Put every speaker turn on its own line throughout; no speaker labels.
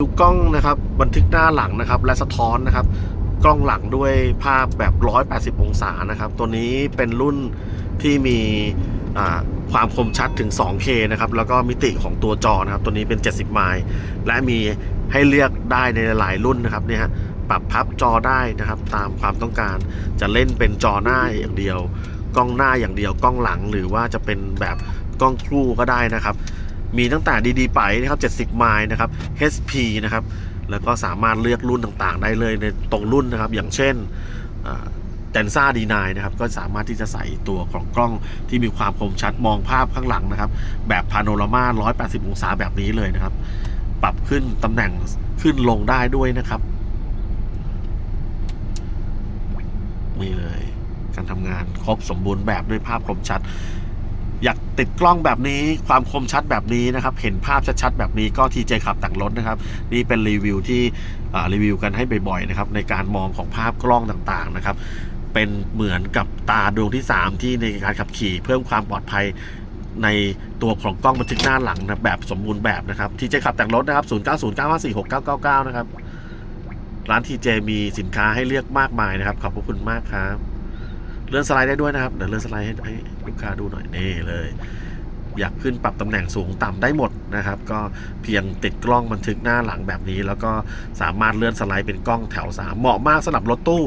ดูกล้องนะครับบันทึกหน้าหลังนะครับ และสะท้อนนะครับ กล้องหลังด้วยภาพแบบ 180 องศานะครับ ตัวนี้เป็นรุ่นที่มีความคมชัดถึง 2K นะครับ แล้วก็มิติของตัวจอนะครับ ตัวนี้เป็น 70 ไมล์ และมีให้เลือกได้ในหลายรุ่นนะครับเนี่ยฮะปรับพับจอได้นะครับ ตามความต้องการจะเล่นเป็นจอหน้าอย่างเดียว กล้องหน้าอย่างเดียวกล้องหลังหรือว่าจะเป็นแบบกล้องคู่ก็ได้นะครับ มีตั้งแต่ดีๆไปนะครับ70ไมล์นะครับ HP นะครับแล้วก็สามารถเลือกรุ่นต่างๆ ได้เลยในตรงรุ่นนะครับ อย่างเช่นแตนซ่าดีนนะครับ ก็สามารถที่จะใส่ตัวของกล้องที่มีความคมชัดมองภาพข้างหลังนะครับ แบบพาโนรามา 180 องศาแบบนี้เลยนะครับ ปรับขึ้นตำแหน่งขึ้นลงได้ด้วยนะครับนี่เลย การทำงานครบสมบูรณ์แบบด้วยภาพคมชัด อยากติดกล้องแบบนี้ความคมชัดแบบนี้นะครับ เห็นภาพชัดๆแบบนี้ก็ทีเจขับแต่งรถนะครับ นี่เป็นรีวิวที่อ่ารีวิวกันให้บ่อยๆนะครับในการมองของภาพกล้องต่างๆนะครับ เป็นเหมือนกับตาดวงที่ 3 ที่ในการขับขี่ เพิ่มความปลอดภัยในตัวของกล้องบันทึกหน้าหลังนะแบบสมบูรณ์แบบนะครับทีเจขับแต่งรถนะครับ 0 9 0 9 5 4 6 9 9 9 นะครับ ร้านทีเจมีสินค้าให้เลือกมากมายนะครับ ขอบพระคุณมากครับ ลื่อนสไลด์ได้ด้วยนะครับเดี๋ยวเลื่อนสไลด์ให้ให้ลูกค้าดูหน่อยนี่เลย อยากขึ้นปรับตำแหน่งสูงต่ำได้หมดนะครับ ก็เพียงติดกล้องบันทึกหน้าหลังแบบนี้ แล้วก็สามารถเลื่อนสไลด์เป็นกล้องแถว 3 เหมาะมากสำหรับรถตู้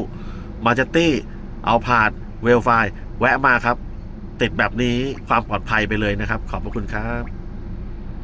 มาจตี้เอาพาดเวลไฟแวะมาครับ ติดแบบนี้ความปลอดภัยไปเลยนะครับ ขอบพระคุณครับ